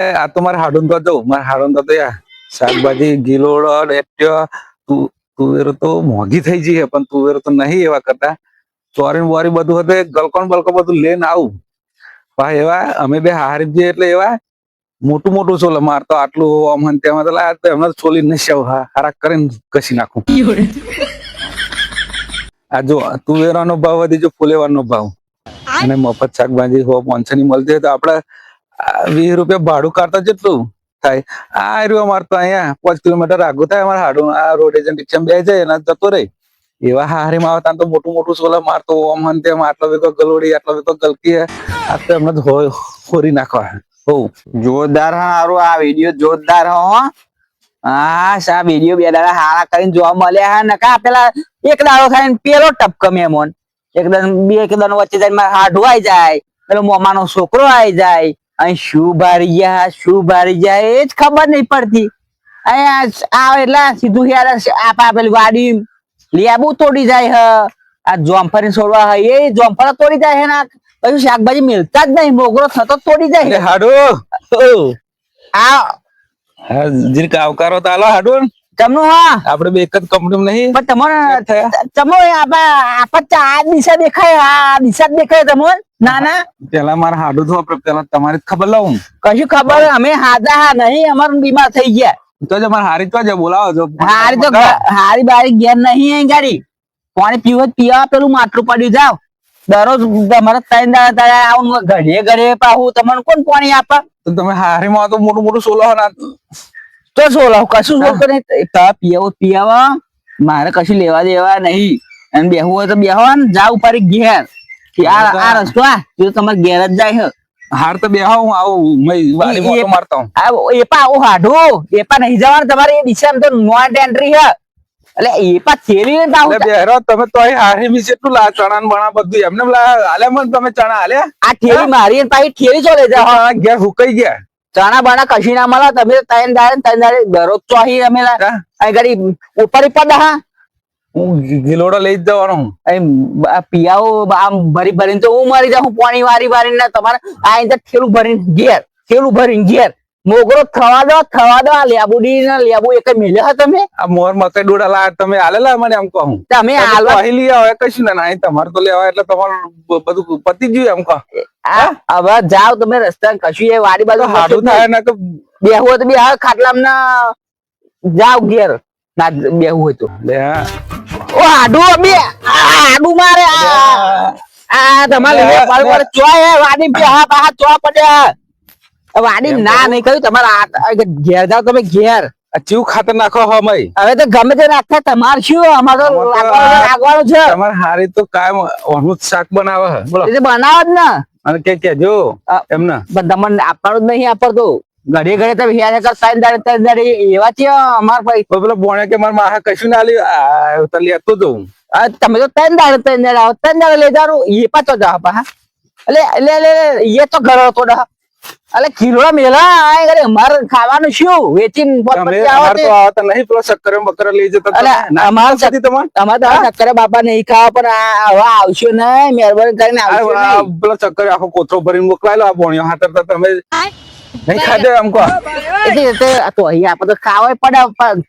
આ તો મારે હાડું તો જવું મારે હાડું તો શાકભાજી ગીલોડ એટ્યો. તુવેરો તો મોંઘી થઈ જઈએ પણ તુવેરો તો નહીં એવા કરતા. ચોરી બોરી બધું હતું ગલકોન બલકો બધું લઈને આવું. ભાઈ એવા અમે બે હારી જઈએ એટલે એવા મોટું મોટું છોલે. માર તો આટલું આમ તેમાં તો લાયા તો એમને છોલી નહીં હારા કરીને ઘસી નાખું. આ જો તુવેરાનો ભાવ વધી જો ફુલેવાનો ભાવ. અને મફત શાકભાજી હો પાંચસો ની મળતી હોય તો આપડે આ વીસ રૂપિયા ભાડું કાઢતા જેટલું થાય. આ અમારે તો અહીંયા પાંચ કિલોમીટર આગું થાય. અમારે હાડું, આ રોડ એજન્ટ રિક્ષા બે જાય, એના જતો રહી. એવા હારી માં આવતા તો મોટું મોટું સોલા મારતો, ઓમ હન આટલો વેકો ગલોડી, આટલો વેકો ગલકી આ તો એમને ખોરી નાખવા હો. જોરદાર હારું, આ વીડિયો જોરદાર હો આ સા વીડિયો બે દાડા હારા કરીને જોવા મળ્યા હા. નકા પેલા એક દાડો ખાઈને પેલો ટપકો મેમોન. એકદમ બે એકદમ વચ્ચે મારે હાડું આઈ જાય. પેલો મોમાનો છોકરો આઈ જાય. અહીં શું બારી ગયા શું બારી ગયા એ જ ખબર નહીં પડતી. અહીંયા આ એટલે સીધું યાર આપા પેલી વાડી. લીઆબુ તોડી જાય હ. આ જોમફરી છોડવા હોય એ જોમફર તોડી જાય હે ના પછી શાકભાજી મિલતા જ નહીં. મોગરો થતો તોડી જાય. હાડો. હે. આ હા કાવકારો આવકારો તો આલો હાડું. તમનું હા. આપડે બે એક જ કંપની નહીં? પણ તમને થયા? તમો આપા આપા આ દિશા દેખાય આ દિશા દેખાય તમો ના ના. પેલા મારે હાડું થવા પેલા તમારી ખબર લઉં કશું ખબર અમે હાજા હા નહીં અમાર બીમાર થઈ ગયા. તો જ અમારે હારી તો જ બોલાવો છો. હારી તો હારી બારી ઘેર નહીં અહીં ગાડી. પાણી પીવો પીવા પેલું માટલું પડ્યું જાવ દરરોજ તમારે ત્રણ દાડા તારે આવું ઘડીએ ઘડીએ પાછું તમને કોણ પાણી આપે? તો તમે હારીમાં તો મોટું મોટું સોલો ના તો સોલો કશું સોલતો નહીં. તા પીવો પીવા મારે કશું લેવા દેવા નહીં. અને બેહવું હોય તો બેહવા ને જા ઉપર ઘેર. આ આ રસ્તો આ જો તમારે ઘેર જ જાય હાર તો બેહો હું આવું મેં વાડી મોટો મારતો હું આ એપા આવું હાડું એપા નહીં જવાનું તમારે એ દિશા તો નોટ એન્ટ્રી હે. એટલે એપા થેલી ને તાવ બેહરો તમે તો અહીં હારી મી કેટલું લા ચણા ને બણા બધું એમને હાલે મને તમે ચણા આલે આ થેલી મારી ને પાછી થેલી ચોલે જા ઘેર હુકાઈ ગયા. ચણા બણા કશી ના મળે તમે ત્રણ દાડે ત્રણ દાડે દરરોજ ચોહી અમે લા- અહીં ગાડી ઉપર પડ હા. હું ગિલોડો લઈ જ જવાનો. અહીં આ પિયાઓ આમ ભરી ભરીને તો હું મરી જાઉં પાણી વારી વારીને તમારે આ અહીંયા ઠેલું ભરીને ઘેર ઠેલું ભરીને ઘેર. મોગરો થવા દો થવા દો આ લેબુડી ને લેબુ એક મેલ્યા તમે. આ મોર મકઈ ડોડા લા તમે આલેલા મને એમ કહું. તમે હાલવા પહેલી આવે કશું ના નહીં તમારે તો લેવા એટલે તમારું બધું પતી ગયું એમ કહો. હવે જાઓ તમે રસ્તા કશું એ વાડી બાજુ તો હાડું થાય ને કે બેહવું હોય તો બે ખાટલામ ના જાવ ઘેર. ના બેહવું હોય તો. ઓ હાડુ બે હાડુ મારે આ તમારે ચોય વાડી બેહા હા ચો પડ્યા. વાડી ના નહીં કહ્યું તમારે ઘેર જાવ તમે ઘેર. ચીવ ખાતર નાખો હો હવે તો ગમે તે નાખતા તમારે શું અમારો લાગવાનું છે. તમારે હારી તો કાયમ ઓનું શાક બનાવે બોલો. એટલે બનાવો જ ને. અને કે કેજો એમને તમને આપવાનું જ નહીં આપડતો. ઘડે ઘડે તમે હિયા કર સાઈન દાડે ત્રણ દાડે એવા છે અમાર ભાઈ. તો પેલો બોણે કે મારા માહા કશું ના લ્યું તો લેતો જઉં તમે તો ત્રણ દાડે ત્રણ દાડે આવો ત્રણ દાડે લઈ જારું એ પાછો જાવ પા એટલે એટલે એ તો ઘર હતો એટલે કિલોડા મેલા આય ઘરે અમારે ખાવાનું શું? વેચીને પોત તમે આવો તો આવતા. નહીં પેલો શક્કર બકર લઈ જતા અલે, અમાર અમારે અમાર તમારે? અમારે તો ચક્કરે બાપા નહીં ખાવા પણ આ હવે આવશો નહીં મહેરબાની કરીને આવશો નહીં. પેલો ચક્કર આખો કોથળો ભરીને મોકલાયેલો આ બોણીઓ હાથર તો તમે નહીં ખાધો એમ કહો તો અહીંયા તો ખાવાય પડે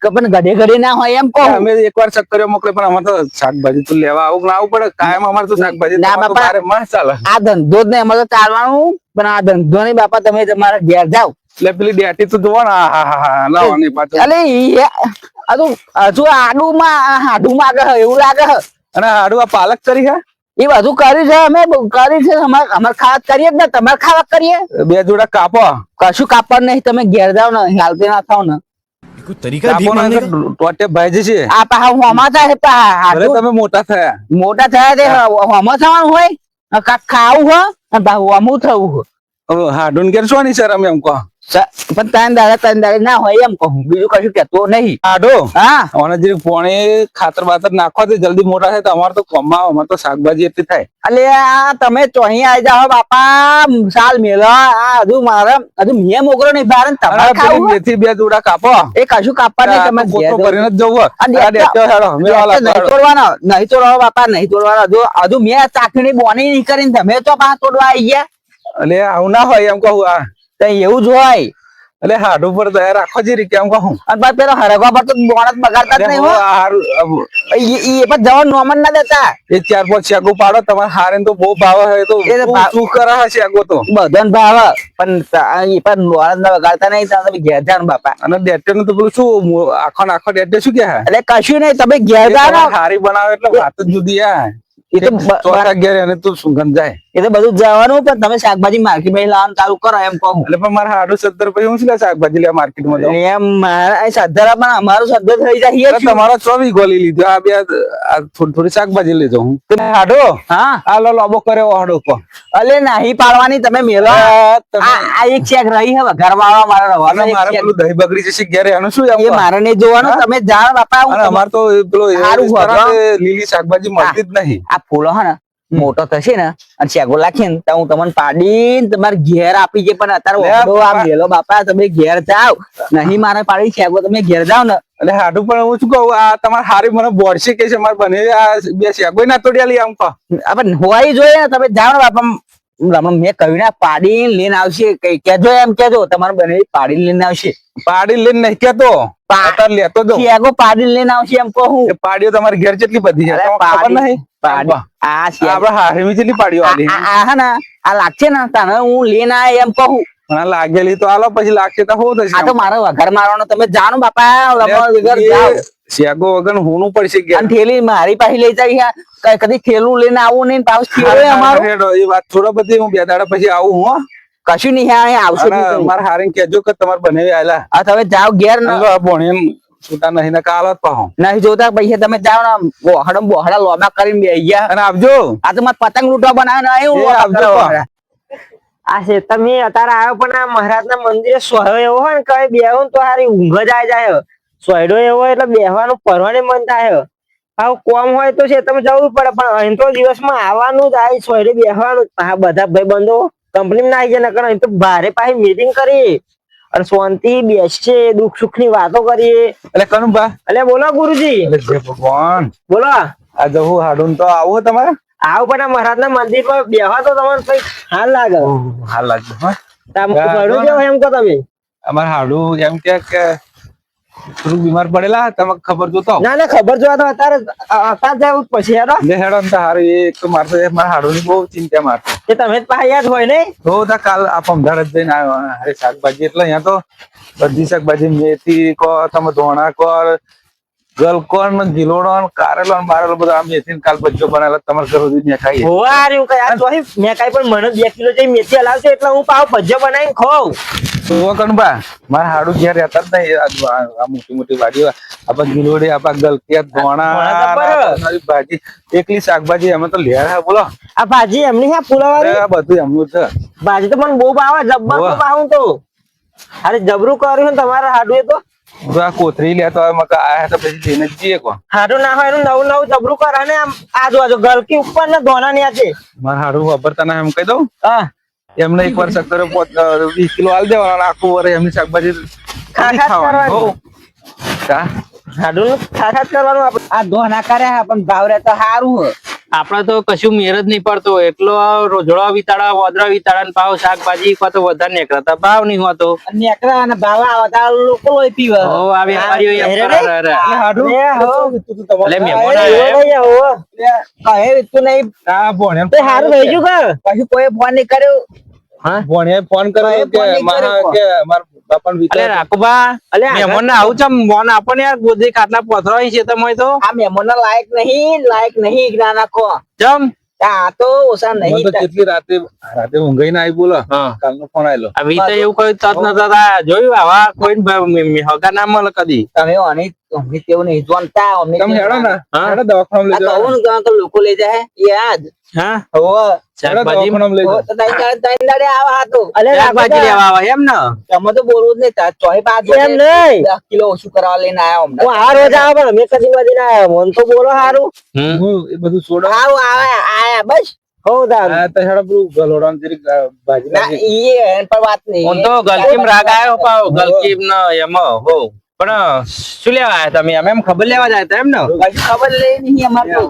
પણ ઘડે ઘડે ના હોય એમ કહો. અમે એકવાર ચક્કરીઓ મોકલે પણ અમારે તો શાકભાજી તો લેવા આવું ના આવું પડે? કાયમ અમારે તો શાકભાજી ના, બાપા. બારે માસ ચાલે. આ ધંધો જ નહીં અમારે તો ચાલવાનું. પણ આ ધંધો નહીં બાપા તમે તમારા ઘેર જાઓ. એટલે પેલી ડેટી તો જોવો હા હા હા લાવવાની પાછળ અલે હજુ હજુ આડુમાં હાડુમાં આગળ એવું લાગે હે. અને હાડું આ પાલક કરી હે એ બધું કર્યું છે અમે કર્યું છે અમારે ખાવા કરીએ જ ને તમારે ખાવા કરીએ. બે જોડા કાપો. કશું કાપડ નહીં તમે ઘેર જાવ ને હાલતી ના થાવ ને. ટોટે છે. આ પા હું હમાતા છે પા મોટા થયા. મોટા થયા તે હમા થવાનું હોય કાક ખાવું થવું હોય. હાડુન ઘેર સર અમે એમ કહો. પણ તાન દાડા ત્રણ દાડા ના હોય એમ કહું. બીજું કશું કેતો નહીં. આડો? હા. અને જે પોણે ખાતર બાતર નાખવા તે જલ્દી મોટા થાય તો અમારે તો કમા અમારે તો શાકભાજી એટલી થાય. અલે આ તમે ચોહી આવી જાઓ બાપા સાલ મેલો આ હજુ મારે હજુ મેં મોકલો નહીં બાર તમારે ખાવું બેથી બે જોડા કાપો. એ કશું કાપવા નહીં તમે આ કરીને જ જવું નહીં. તોડવાનો નહીં તોડવાનો બાપા નહીં તોડવાનો. હજુ હજુ મેં ચાકણી બોની નહીં કરીને તમે તો પા તોડવા આવી ગયા. અલે આવું ના હોય એમ કહું આ તો એવું જ હોય. એટલે હાડું પર દયા રાખો જે રીતે એમ કહું. અને ભાઈ પેલો હરગવા પર તો બોનસ બગાડતા જ નહીં હો એ એ પણ જવાનું નોમન ના દેતા. એ ચાર પાંચ શેગો પાડો તમારે હારે તો બહુ ભાવ હે તો શું- કરે હે શેગો તો? બધાને ભાવે. પણ એ પણ બોનસ ના બગાડતા નહીં તમે ઘેર જાણ બાપા. અને ડેટે તો પેલું શું આખો આખો ડેટે શું કે? એટલે કશું નહીં તમે ઘેર તમારે હારી બનાવે એટલે વાત જ જુદી આ એ તો ચોથા એને તું સુગંધ જાય એ તો બધું જવાનું પણ તમે શાકભાજી માર્કેટમાં લાવવાનું ચાલુ કરો એમ કહું. એટલે પણ મારા હાડું સત્તર પછી હું શું શાકભાજી લેવા માર્કેટમાં માં એમ મારા સદ્ધરા પણ અમારું સદ્ધર થઈ જાય તમારો ચોવીસ ગોલી લીધો આ બે થોડી થોડી શાકભાજી લેજો હું. હાડો? હા. આ લો લોબો કર્યો હાડો કો અલે નહીં પાડવાની તમે મેલો. આ એક ચેક રહી હવે ઘરવાળા મારા અને રવાનો મારે પેલું દહીં બગડી જશે ઘેરે એનું શું એમ એ મારે નહીં જોવાનું તમે જાણ બાપા અમાર તો પેલો લીલી શાકભાજી મળતી જ નહીં. આ ફૂલો હા ને. મોટો થશે ને અને શેગો લાખી ને હું તમને પાડીને તમારે ઘેર આપી છે પણ અત્યારે આ બાપા. મેલો બાપા તમે ઘેર જાવ નહીં મારે પાડી શેગો તમે ઘેર જાવ ને. એટલે હાડું પણ હું શું કહું આ તમારે હારી મને બોડશે કે છે મારે બને આ બે શેગો ના તોડ્યા લઈ આમ આપણે હોય જોઈએ ને તમે જાઓ ને બાપા મેં કહ્યું ને પાડીને લઈને આવશે કઈ કેજો એમ કેજો તમારે બને પાડી લઈને આવશે. પાડી લઈને નહીં કેતો લેતો જો ચેકો પાડીને લઈને આવશે એમ કહું. પાડીઓ તમારી ઘેર કેટલી બધી છે ખબર નહીં? પાડી આ ચેકો આપડે હારીમી આ આ ને આ લાગશે ને તને હું લઈને આય એમ કહું. લાગેલી તો આલો પછી લાગશે તો હું થશે આ તો મારો વઘાર મારવાનો તમે જાણો બાપા વગર જાઓ. શેગો વગર હોનું પડશે. અને થેલી મારી પાસે લઈ જાય કઈ કદી થેલું લઈને આવું નહીં પાછું થેલું એ વાત થોડા બધી હું બે દાડા પછી આવું હું. કશું નહીં આવશે મારા કેજો હારીને કહેજો કે તમારે બને આયેલા. આ તમે જાઓ ઘેર ને. આ ભોણીને છૂટા નહીં ને કાલ જ પાહો નહીં જોતા પૈસા તમે જાઓ ને બોહડમ બોહડા લોબા કરીને બે ગયા અને આવજો આ તો મારે પતંગ લૂંટવા બનાવ્યો ને એવું. વાળા. આ છે તમે અત્યારે આવ્યો પણ આ મહારાજ ના મંદિરે સોયો એવો હોય ને કઈ બેહો ને તો હારી ઊંઘ જ આવી જાય સોયડો એવો હોય એટલે બેહવાનું પરવાને મન થાય આવું કોમ હોય તો છે તમે જવું પડે પણ અહીં તો દિવસમાં આવવાનું જ આ સોયડે બેહવાનું. આ બધા ભાઈ બંધો કંપની ના આવી જાય નકર અહીં તો ભારે પાછી મીટિંગ કરી અને શાંતિ બેસશે દુઃખ સુખની વાતો કરીએ. એટલે કનુભા. એટલે બોલો ગુરુજી. ભગવાન. બોલો. આ જવું હાડું તો આવું તમારે? આવું પણ આ મહારાજ ના મંદિર પર બેહવા તો તમને કઈ હાલ લાગે. હાલ લાગે હા. તામ હા, સોયડો બોલો. જેવો એમ કહો તમે. અમારે હાડું એમ કે કે થોડુંક બીમાર પડેલા તમે ખબર જોતો ના ના ખબર જોવા તો અત્યારે અત્યારે જાય પછી હેડો. લે હેડો ને હારું એ એક તો મારતો મારા હાડું ની બહુ ચિંતા મારતો. એ તમે જ પાયા જ હોય ને? તો તા કાલ આ અમદાવાદ જઈને આવ્યો. અરે શાકભાજી એટલે અહીંયા તો બધી શાકભાજી મેથી કો તમે ધોણા કો ગલકોન ને ગિલોડો ને કારેલો બારેલો બધો આમ મેથી ને કાલ બચ્ચો બનાવેલો તમારે ઘર સુધી મેં ખાઈએ હોવા રહ્યું કઈ. આ તો અહીં મેં કઈ પણ મને બે કિલો જઈ મેથી હલાવશે એટલે હું પાવ ભજ્જો બનાવીને ખાઉં. તો કણબા મારા હાડું ઘેર રહેતા જ નહીં. આ- મોટી મોટી વાડીઓ આપણા ગિલોડી આપણા ગલકિયા ધોણા ભાજી એકલી શાકભાજી અમે તો લેર બોલો. આ ભાજી એમની હે ફુલાવાળી આ બધું એમનું છે. ભાજી તો મને બહુ ભાવે જબ્બર. ભાવું તો. અરે જબરું કર્યું ને તમારા હાડુએ તો. આ કોથરી લેતો હોય મકા આયા તો પછી જઈને જ જઈએ કો હારું ના હોય એનું નવું નવું જબરું કરે ને આમ આજુબાજુ ગલકી ઉપર ને ધોના ની છે. મારા હાડું વાપરતા ના એમ કહી દઉં? હા. એમને એક વાર સત્તર વીસ કિલો આલ દેવાના આખું વરે એમની શાકભાજી ખાવાની. હાડું નું કરવાનું. આ ધોના કર્યા પણ ભાવ રે તો સારું હે. આપડે તો કશું મેર જ નહીં પડતો. એટલો રોજડો વિતાડા વોદરા વિતાડા ને ભાવ શાકભાજી કો તો વધારે નીકળતા ભાવ નહીં હોતો. અને અને ભાવ આવતા લોકો લોહી પીવે. હો આ વેપારીઓ કરે. એટલે હો. મહેમાન એવો. કહે તું નહીં. આ ભોણે તો હારું થઈ ગયું કે પછી કોઈ ફોન નહીં કર્યો. હા ફોન કર્યો કે ફોન મારા કર્યો. કે મારા અલે વિચાર રાખુબા અલે મહેમાન ને આવું ચમ મોન આપો યાર ગોદી ખાટલા પોથરો છે તમે તો. આ મહેમાન લાયક નહીં લાયક નહીં જ્ઞાન કો ચમ? આ તો નહીં તો કેટલી રાતે રાતે ઊંઘાઈ ના આવી બોલો હા. કાલનો ફોન આવેલો આવી તો એવું કઈ તત નતા. જોયું આવા કોઈ હગા ના મળે કદી. તમે અની અમને તેવું નહીં જોનતા અમને તમે હેડો ને. હેડો દવાખાનામાં લઈ જાઓ કહું ને કે લોકો લઈ જાય યાદ? હા. હોવ હેડો લઈ જાઓ તો તઈ દાડે- દાડે આવા હતું અલે શાકભાજી લેવા આવે એમ ને? તમે તો બોલવું જ નહીં તાર ચોય પાંચ એમ નહીં. કિલો ઓછું કરાવવા લઈને આવ્યા અમને. હું આ રોજ આવે પણ મેં કદી મદી ના આવ્યો મન તો બોલો હારું. હું એ બધું છોડો આવું આવે આયા બસ. તો ગલકીમ રાગ આવ્યો ને એમાં હો. પણ શું લેવા આયા તમે અમે એમ ખબર લેવા જાય હતા એમ ને? કશું ખબર લે નહીં અમારે તો.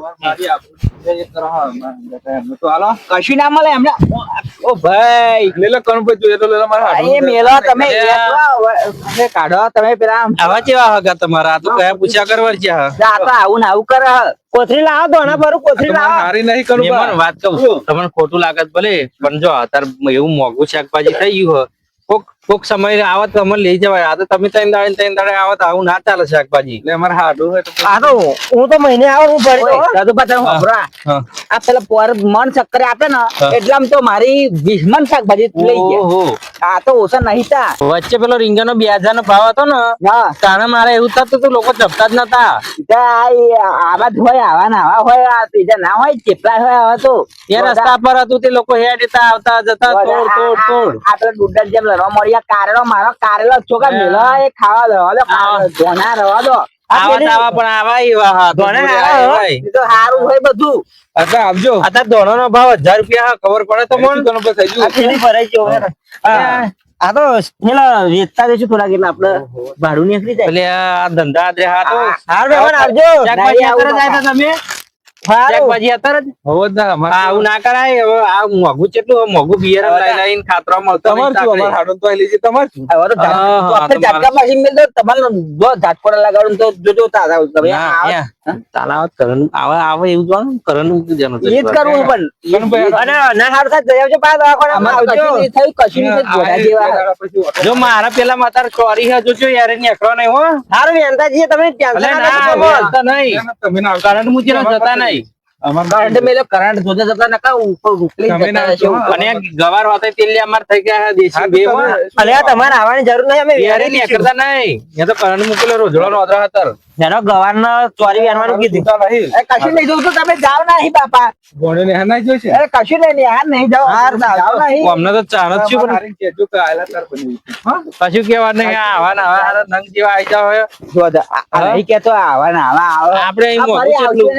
કશું ના મળે એમને. ઓ ભાઈ. લે લે કણભાઈ જોઈએ તો લે લે મારા એ મેલો તમે. કાઢો તમે પેલા. આવા કેવા હગા તમારા? આ તો કયા પૂછ્યા કરવા છે આ તો આવું ને આવું કરે કોથરી લાવો દોણા ભરું કોથરી લાવો. હારી નહીં કરું વાત કહું તમને ખોટું લાગત ભલે પણ જો અત્યારે એવું મોંઘું શાકભાજી થઈ ગયું હોય કોક કોક સમય આવત તો અમને લઈ જવાય આ તો તમે ત્રણ દાડે ત્રણ દાડે આવત આવું ના ચાલે શાકભાજી એટલે અમારે હાડું હોય તો આ તો હું તો મહિને આવું હું ભરી દાદુ પાછા સાંભળો આ. હા. આ પેલા પોર મન ચક્કર આપે ને. એટલામાં તો મારી વીસ મન શાકભાજી લઈ ગયા ઓહો આ તો ઓછા નહીં તા. વચ્ચે પેલો રીંગણનો બે હજાર નો ભાવ હતો ને હા. તાણે મારે એવું થતું તું લોકો જપતા જ નતા. આવા જ હોય આવા ના આવા હોય આ બીજા ના હોય ચેપલા હોય આવા તો. એ રસ્તા પર હતું તે લોકો હેડ જતા આવતા જતા તોડ તોડ તોડ. આપડે ડુડર જેમ લડવા મળ્યા કારેલો મારો કારેલો છોકરા. મેલો એ ખાવા દો દો રવા દો. આવા પેલી- પણ આવા એવા હા. ધોણે તો સારું હોય બધું. અત્યારે નો ભાવ હજાર રૂપિયા ખબર પડે તો શું કણભાઈ થઈ આ ગયું પેલી ભરાઈ ગયો આ આ તો પેલા વેચતા જઈશું થોડા કેટલા આપડે ભાડું નીકળી જાય. એટલે આ ધંધા આદરે હા. તો હારું આવજો શાકભાજી નહીં આવું અત્યારે જ આવ્યા તમે. શાકભાજી અત્યારે જ. હોવો ના આવું ના કરાય હવે આ મોંઘું કેટલું હવે બિયર લઈ લઈને ખાતરો મળતો તમારે હાડું તો આઈ તમારે હવે તો ઝાટ- હા, તો હા, આપણે તમારે- ઝાટકા પાછી મેલ તમારે જો ઝાટકોડા લગાડું તો જોજો તારા તમે ના, આ- યા. તાલાવત કરણ આવે આવે એવું જોવાનું કરણ મૂકી એ જ કરવું પણ. અને ના હારું થાય જઈ આવજો પાછા દવાખાનામાં આવજો. થયું કશું નહીં થયું જેવા. જો મારા પેલા માતાર ચોરી હજુ જો યાર નીકળો નહીં હો. સારું વેનતાજી તમે ટેન્શન ના ના લો. નહીં. તમે. કરંટ મૂકીને જતા નહીં. કરંટ મેલો કરંટ જોતા જતા નકા ઉપર જતા અને ગવાર વાતે તેલી અમાર થઈ ગયા છે દેશી બે તમારે આવવાની જરૂર નહીં અમે વેરી. નીકળતા નહીં. ત્યાં તો કરંટ મૂકેલો રોજડો નો અદરા હતા. જેનો ગવર્નર ચોરી વેનવાનું કીધું. એ કશું નહીં જોતું તમે જાઓ નહીં બાપા. ભોણિયોને હા નહીં જોઈશે? અરે કશું નહીં યાર નહીં જાઓ. જાઓ નહીં. અમને તો ચાણ જ છું પણ? કશું કેવા નહીં આ આવા ના આવા હારા નંગ જેવા આઈ જાવ નહીં કેતો આવા ના આવા આવા. આપણે અહીં આવશે કેટલું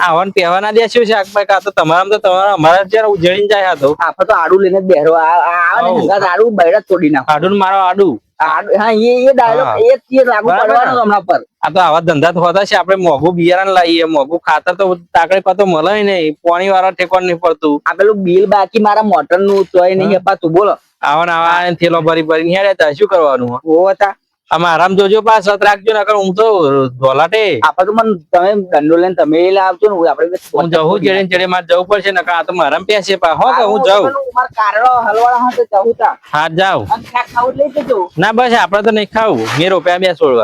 આવાને પહેવા ના દેશું શાકભાઈ કાં તો તમારામાં તો તમારા અમારા જ્યારે ઉજળીને જાય હતો તો આપણે તો આડું લઈને બેહરો આવે આડું બૈડા તોડી નાખો. આડું ને મારો આડું- હા એ એ ડાયલોગ એ જ લાગુ પડવાનો હમણાં પર. આ તો આવા ધંધા તો હોતા છે આપણે મોઘું બિયારણ લાવીએ મોંઘું ખાતર તો તાકડે પાતો મળે નહીં પાણી વાળા ઠેકોણ નહીં પડતું. આ પેલું બિલ બાકી મારા મોટરનું તોય નહીં અપાતું બોલો. આવા આવા થેલો ભરી ભરી હેડે શું કરવાનું હતા આરામ જોજો પાસ સત રાખજો નકર હું તો ધોલાટે. આપડે તો મને તમે દંડો લઈને તમે આવજો ને આપડે હું જવું ચડે ને ચડે મારે જવું પડશે ને આ તો મારામાં પેસે પા હો કે હું જાઉં. મારા કારડો હલવાળા હા તો જવું તા. હા જાઉં. ખાવું લઈ જજો. ના બસ આપડે તો નહીં ખાવું. મેં રૂપિયા બે સોળવા.